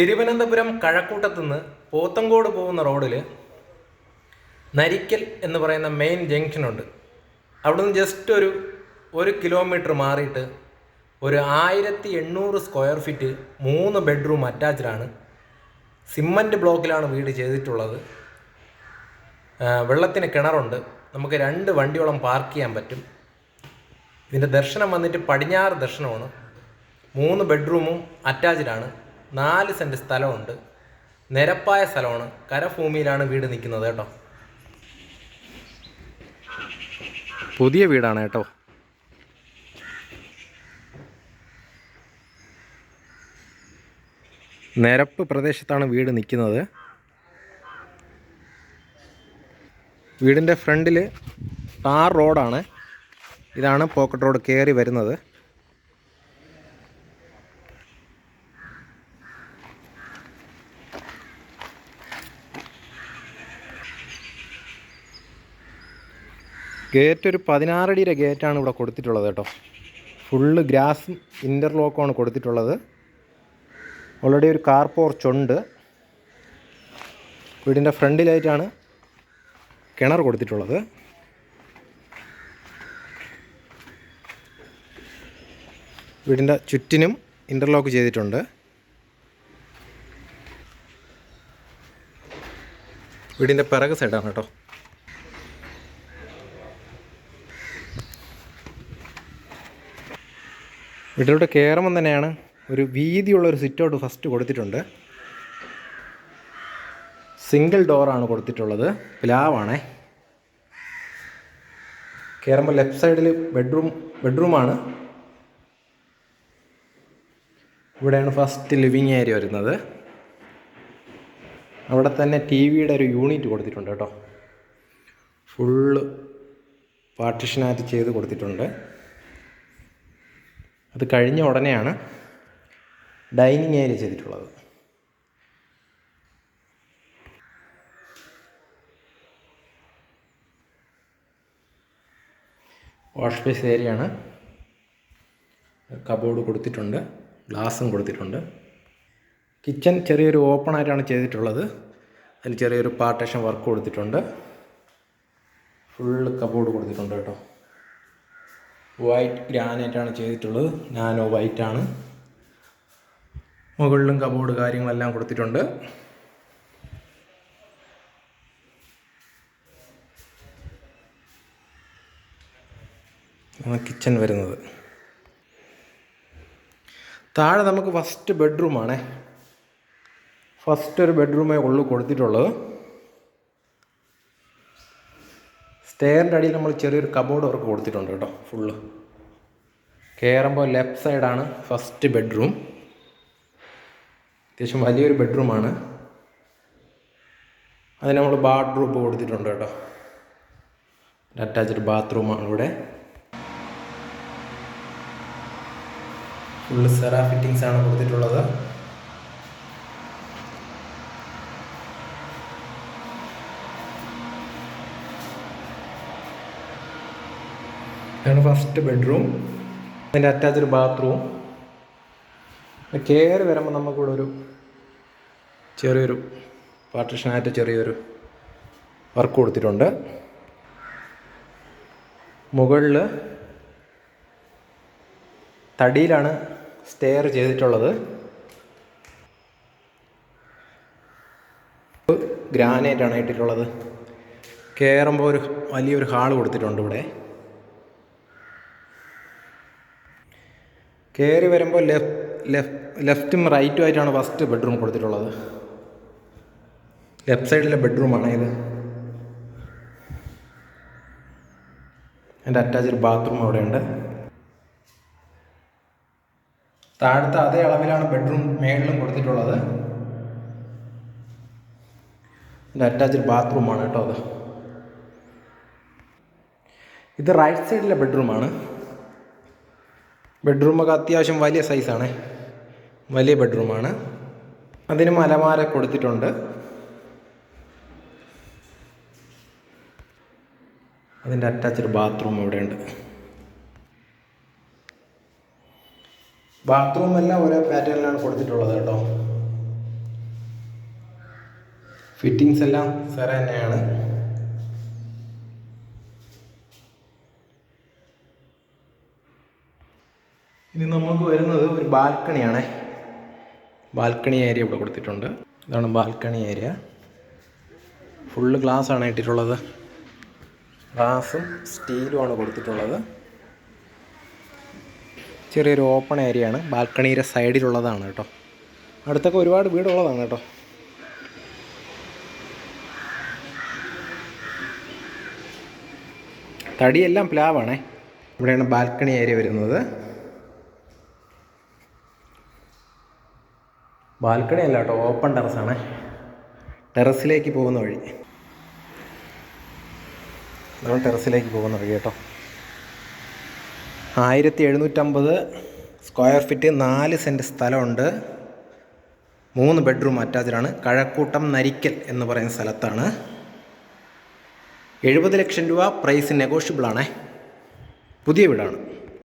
തിരുവനന്തപുരം കഴക്കൂട്ടത്തുനിന്ന് പോത്തങ്കോട് പോകുന്ന റോഡിൽ നരിക്കൽ എന്ന് പറയുന്ന മെയിൻ ജംഗ്ഷനുണ്ട് അവിടുന്ന് ജസ്റ്റ് ഒരു ഒരു കിലോമീറ്റർ മാറിയിട്ട് ഒരു ആയിരത്തി എണ്ണൂറ് സ്ക്വയർ ഫീറ്റ് മൂന്ന് ബെഡ്റൂം അറ്റാച്ച്ഡാണ് സിമന്റ് ബ്ലോക്കിലാണ് വീട് ചെയ്തിട്ടുള്ളത്. വെള്ളത്തിന് കിണറുണ്ട്. നമുക്ക് രണ്ട് വണ്ടിയോളം പാർക്ക് ചെയ്യാൻ പറ്റും. ഇതിന്റെ ദർശനം വന്നിട്ട് പടിഞ്ഞാറ് ദർശനമാണ്. മൂന്ന് ബെഡ്റൂമും അറ്റാച്ച്ഡാണ് നാല് സെന്റ് സ്ഥലമുണ്ട്. നിരപ്പായ സ്ഥലമാണ്. കരഭൂമിയിലാണ് വീട് നിൽക്കുന്നത് കേട്ടോ. പുതിയ വീടാണ് കേട്ടോ. നിരപ്പ് പ്രദേശത്താണ് വീട് നിൽക്കുന്നത്. വീടിന്റെ ഫ്രണ്ടിൽ ടാർ റോഡാണ്. ഇതാണ് പോക്കറ്റ് റോഡ് കയറി വരുന്നത്. ഗേറ്റ് ഒരു പതിനാറടിയുടെ ഗേറ്റാണ് ഇവിടെ കൊടുത്തിട്ടുള്ളത് കേട്ടോ. ഫുള്ള് ഗ്രാസും ഇന്റർലോക്കുമാണ് കൊടുത്തിട്ടുള്ളത്. ഓൾറെഡി ഒരു കാർ പോർച്ച് ഉണ്ട്. വീടിന്റെ ഫ്രണ്ടിലായിട്ടാണ് കിണർ കൊടുത്തിട്ടുള്ളത്. വീടിന്റെ ചുറ്റിനും ഇന്റർലോക്ക് ചെയ്തിട്ടുണ്ട്. വീടിന്റെ പിറക് സൈഡാണ് കേട്ടോ. വീട്ടിലോട്ട് കയറുമ്പം തന്നെയാണ് ഒരു വീതിയുള്ള ഒരു സിറ്റൗട്ട് ഫസ്റ്റ് കൊടുത്തിട്ടുണ്ട്. സിംഗിൾ ഡോറാണ് കൊടുത്തിട്ടുള്ളത്. പ്ലാവാണേ. കയറുമ്പോൾ ലെഫ്റ്റ് സൈഡിൽ ബെഡ്റൂം ബെഡ്റൂമാണ്. ഇവിടെയാണ് ഫസ്റ്റ് ലിവിങ് ഏരിയ വരുന്നത്. അവിടെ തന്നെ ടി വിയുടെ ഒരു യൂണിറ്റ് കൊടുത്തിട്ടുണ്ട് കേട്ടോ. ഫുള്ള് പാർട്ടിഷനായിട്ട് ചെയ്ത് കൊടുത്തിട്ടുണ്ട്. അത് കഴിഞ്ഞ ഉടനെയാണ് ഡൈനിങ് ഏരിയ ചെയ്തിട്ടുള്ളത്. വാഷ് ബേസ് ഏരിയയാണ് കബോർഡ് കൊടുത്തിട്ടുണ്ട് ഗ്ലാസും കൊടുത്തിട്ടുണ്ട്. കിച്ചൺ ചെറിയൊരു ഓപ്പൺ ആയിട്ടാണ് ചെയ്തിട്ടുള്ളത്. അതിൽ ചെറിയൊരു പാർട്ടേഷൻ വർക്ക് കൊടുത്തിട്ടുണ്ട്. ഫുള്ള് കബോർഡ് കൊടുത്തിട്ടുണ്ട് കേട്ടോ. വൈറ്റ് ഗ്രാനൈറ്റ് ആണ് ചെയ്തിട്ടുള്ളത്. നാനോ വൈറ്റ് ആണ്. മുകളിലും കബോർഡ് കാര്യങ്ങളെല്ലാം കൊടുത്തിട്ടുണ്ട്. കിച്ചൺ വരുന്നത്. താഴെ നമുക്ക് ഫസ്റ്റ് ബെഡ്റൂമാണേ ഫസ്റ്റ് ഒരു ബെഡ്റൂമേ ഉള്ളു കൊടുത്തിട്ടുള്ളത്. സ്റ്റെയറിന്റെ അടിയിൽ നമ്മൾ ചെറിയൊരു കബോർഡ് അവർക്ക് കൊടുത്തിട്ടുണ്ട് കേട്ടോ ഫുള്ള് കയറുമ്പോൾ ലെഫ്റ്റ് സൈഡാണ് ഫസ്റ്റ് ബെഡ്റൂം അത്യാവശ്യം വലിയൊരു ബെഡ്റൂമാണ് അതിന് നമ്മൾ ബാത്റൂം കൊടുത്തിട്ടുണ്ട് കേട്ടോ. അറ്റാച്ച്ഡ് ബാത്റൂമാണ് ഇവിടെ. ഫുള്ള് സെറാ ഫിറ്റിങ്സ് ആണ് കൊടുത്തിട്ടുള്ളത്. ഇതാണ് ഫസ്റ്റ് ബെഡ്റൂം അതിന്റെ അറ്റാച്ച്ഡ് ബാത്റൂം കയറി വരുമ്പോൾ നമുക്കിവിടെ ഒരു ചെറിയൊരു പാർട്ടിഷനായിട്ട് ചെറിയൊരു വർക്ക് കൊടുത്തിട്ടുണ്ട്. മുകളിൽ തടിയിലാണ് സ്റ്റെയർ ചെയ്തിട്ടുള്ളത്. ഗ്രാനൈറ്റ് ആണ് ഇട്ടിട്ടുള്ളത്. കയറുമ്പോൾ ഒരു വലിയൊരു ഹാൾ കൊടുത്തിട്ടുണ്ട് ഇവിടെ. കയറി വരുമ്പോൾ ലെഫ്റ്റ് ലെഫ്റ്റ് റൈറ്റും ആയിട്ടാണ് ഫസ്റ്റ് ബെഡ്റൂം കൊടുത്തിട്ടുള്ളത്. ലെഫ്റ്റ് സൈഡിലെ ബെഡ്റൂമാണ് ഇത്. എന്റെ അറ്റാച്ച്ഡ് ബാത്റൂം അവിടെയുണ്ട്. താഴത്തെ അതേ അളവിലാണ് ബെഡ്റൂം മേളിലും കൊടുത്തിട്ടുള്ളത്. എന്റെ അറ്റാച്ച്ഡ് ബാത്റൂമാണ് കേട്ടോ അത്. ഇത് റൈറ്റ് സൈഡിലെ ബെഡ്റൂമാണ് ബെഡ്റൂമൊക്കെ അത്യാവശ്യം വലിയ സൈസാണ്. വലിയ ബെഡ്റൂമാണ്. അതിന് മലമാര കൊടുത്തിട്ടുണ്ട്. അതിന്റെ അറ്റാച്ച്ഡ് ബാത്റൂം ഇവിടെയുണ്ട്. ബാത്റൂം എല്ലാം ഒരേ പാറ്റേണിലാണ് കൊടുത്തിട്ടുള്ളത് കേട്ടോ. ഫിറ്റിങ്സ് എല്ലാം സാർ തന്നെയാണ്. ഇനി നമുക്ക് വരുന്നത് ഒരു ബാൽക്കണിയാണ്. ബാൽക്കണി ഏരിയ ഇവിടെ കൊടുത്തിട്ടുണ്ട്. ഇതാണ് ബാൽക്കണി ഏരിയ. ഫുള്ള് ആണ് ഇട്ടിട്ടുള്ളത്. ഗ്ലാസും സ്റ്റീലുമാണ് കൊടുത്തിട്ടുള്ളത്. ചെറിയൊരു ഓപ്പൺ ഏരിയ ആണ്. ബാൽക്കണിയുടെ സൈഡിലുള്ളതാണ് കേട്ടോ. അടുത്തൊക്കെ ഒരുപാട് വീടുള്ളതാണ് കേട്ടോ. തടിയെല്ലാം പ്ലാവാണേ. ഇവിടെയാണ് ബാൽക്കണി ഏരിയ വരുന്നത്. ബാൽക്കണി അല്ല കേട്ടോ ഓപ്പൺ ടെറസാണ് ടെറസിലേക്ക് പോകുന്ന വഴി. നമ്മൾ ടെറസിലേക്ക് പോകുന്ന വഴി കേട്ടോ. ആയിരത്തി എഴുന്നൂറ്റമ്പത് സ്ക്വയർ ഫീറ്റ് നാല് സെന്റ് സ്ഥലമുണ്ട്. മൂന്ന് ബെഡ്റൂം അറ്റാച്ച്ഡാണ് കഴക്കൂട്ടം നരിക്കൽ എന്ന് പറയുന്ന സ്ഥലത്താണ്. എഴുപത് ലക്ഷം രൂപ പ്രൈസ് നെഗോഷ്യബിളാണേ പുതിയ വീടാണ്.